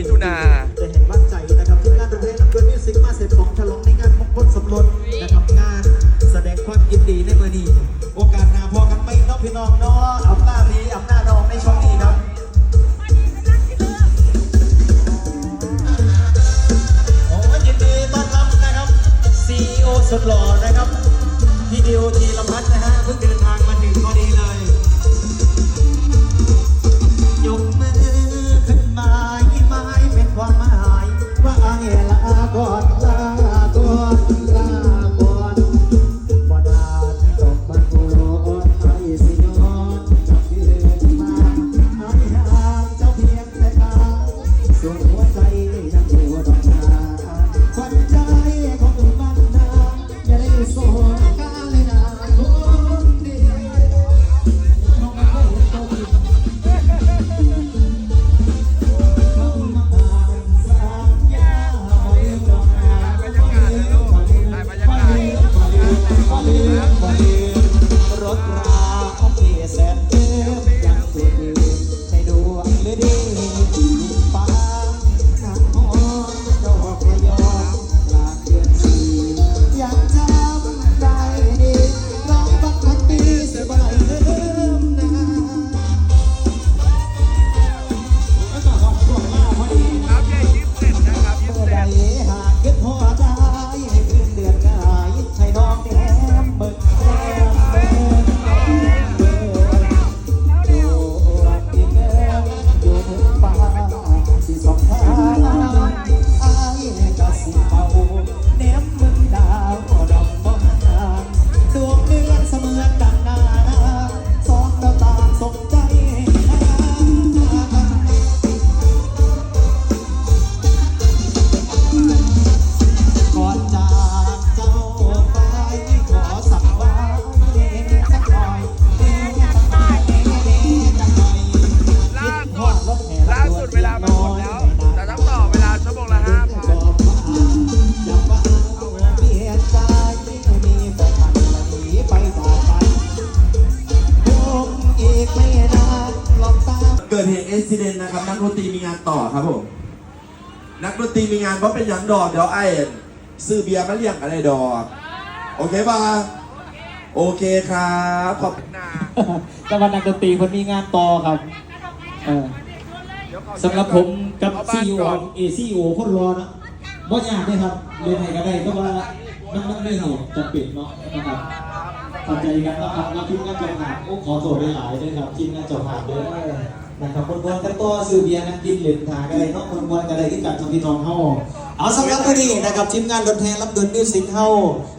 ิถุนาจะเห็นว่าใจนะครับที่งานประเภทด้วยมิวสิกมาเสร็จของฉลองในงานมงคลสมรสนะครับงาน แสดงความยินดีในมือนี้โอกาสหน้าพอกันไม่น้องพี่น้องเนาะอำนาจนี้อำนาจน้องในช่องนี้ครับโอ้ยินดีต้อนรับนะครับซีอีโอสุดหล่อนะครับ ดเหตุเอซิเดนนะครับ นักดนตรีมีงานต่อครับผม นักดนตรีมีงานเพราะเป็นหยังดอกเดี๋ยวไอ้ซื้อเบียร์มาเลี้ยงอะไรดอก โอเคป่ะโอเคครับขอบนาจังหวัดนักดนตรีคนมีงานต่อครับเออสำหรับผมกับซีโอก่อนเอซีโอคนรอนะบ่ยากเลยครับเรียนไหนก็ได้ก็ว่ามันมันไม่เหตุจะปิดเนาะนะครับเข้าใจกันนะครับแล้วทีมงานจ้าภาพโอ้ขอโทษหลายๆด้วยครับทีมงานจ้าภาพเด้อ นะครับคนวนกันต่อซื้อเบียร์นักกินเหรียญทากันเลยเนาะคนวนกันเลยที่กัดทำพี่น้องเฮาเอาสำหรับวันนี้นะครับทีมงานดนแทนรับดนมิวสิกเฮา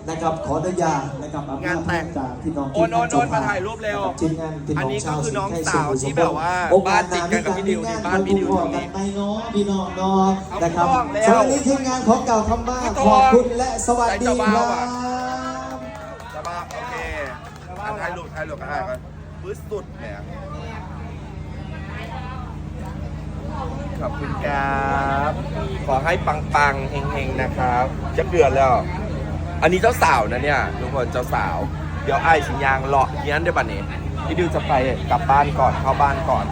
นะครับขออนุญาตนะครับอำงานแต่งจากพี่น้องโอนโอนโอนมาถ่ายรูปเร็วทีมงานพี่อันน้องนี้ก็ชาวคือน้องสิงห์ไทยสาวสุขุมที่แบบว่าโอกาสบ้านติดกันกับพี่ดิวนี่บ้านพี่ดิวตรงนี้ไปเนาะพี่น้องเนาะเอานะครับกล้องแล้วสวัสดีทีมงานของเก่าคำบ้าพี่ตัวขอบคุณและสวัสดีใจเจ้าคบ่าวรับอะจะมาโอเคอะถ่ายรูปถ่ายรูปกันอะกันบื้อสุดเนี่ย ขอบคุณครับ ขอให้ปังๆเฮงๆนะครับจะเดือนแล้ว อันนี้เจ้าสาวนะเนี่ยทุกคนเจ้าสาว เดี๋ยวไอ้ชินยางเลาะเงี้ยนเดี๋ยวบัดนี้พี่ดิวจะไปกลับบ้านก่อนเข้าบ้านก่อน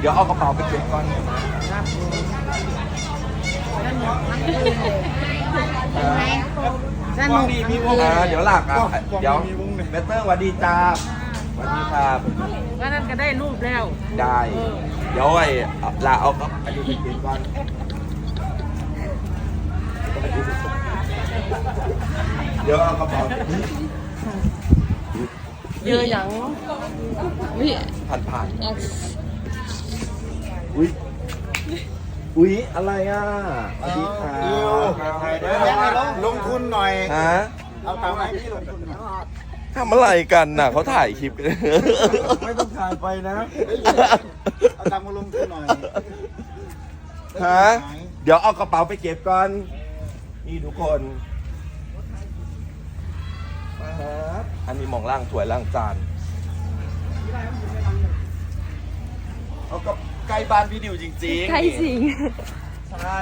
เดี๋ยวเอากระเป๋าไปเก็บก่อนสนุกมีวงเดี๋ยวหลักอะเดี๋ยวเบเตอร์สวัสดีจ้าส วัสดีครับ ก็นั่นก็ได้รูปแล้ว ได้ เดี๋ยวไอ้ลาเอาอันนี้ไปกินก่อนเดี๋ยวเอากระเป๋าเยอะอย่างวิผ่านผ่านอุ้ยอุ้ยอะไรอะสวัสดีครับลงทุนหน่อย ฮะ เอาตังค์ให้พี่ลงทุนหน่อย ทำอะไรกันน่ะเขาถ่ายคลิปกันไม่ต้องถ่ายไปนะ เอาตังค์มาลงทุนหน่อยฮะเดี๋ยวเอากระเป๋าไปเก็บก่อน นี่ทุกคนครับอันนี้มองล่างถ้วยล่างจานเอาก็ใกล้บ้านพี่ดิวจริงๆใครสิง ใช่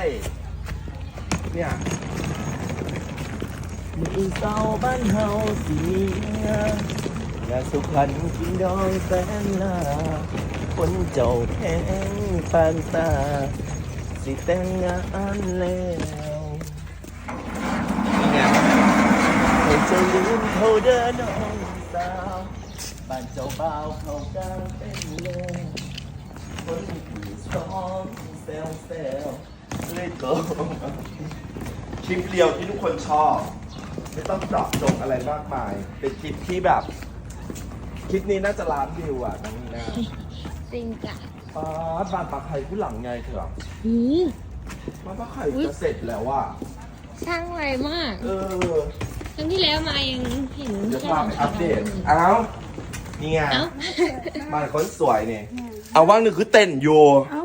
เนี่ย มือเศร้าบ้านเฮาเสีอยาสุพรรณกินดองแสนลาคนเจ้าแพงปานตา สิแต่งงานแล้วนี่ไงให้เจ้าลืมเขาเดินน้องสาวบ้านเจ้าบ่าวเขากลางเป็นเลยคนที่สองแซวแซวเลยโตคลิปเดียวที่ทุกคนชอบ ไม่ต้องเจาะจงอะไรมากมาย เป็นคลิปที่แบบ คลิปนี้น่าจะล้านวิวอะน้องนีน่าจริงจ้ะป้าดบ้านปลาไข่ผู้หลังไงเถอะหูบ้านปลาไข่จะเสร็จแล้วอะช่างไวมาก เออ ครั้งที่แล้วมายังเห็นเดี๋ยวพาไปอัปเดตเอ้านี่ไงเอ้า บ้านคนสวยนี่เอาว่างหนึ่งคือเต้นอยู่ เอา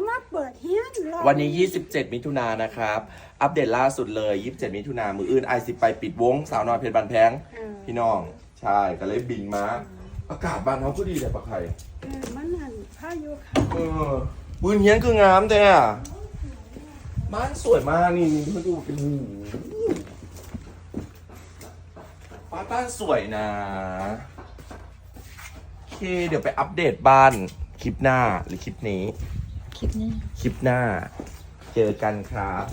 วันนี้ 27 มิถุนายนนะครับ อัปเดตล่าสุดเลย 27 มิถุนายนมืออื่นไอซิไปปิดวง สาวน้อยเพชรบันแพงเออพี่น้อง ใช่ก็เลยบินมา อากาศบ้านเขาก็ดีแต่ปะไข่เออมันนั่นพายุค่ะเออปืนเฮียนคืองามแต่อะบ้านสวยมากนี่มาดูเป็นบ้านบ้านสวยนะโอเคเดี๋ยวไปอัปเดตบ้านคลิปหน้าหรือคลิปนี้ คลิปหนี้า คลิปหน้า เจอกันครับ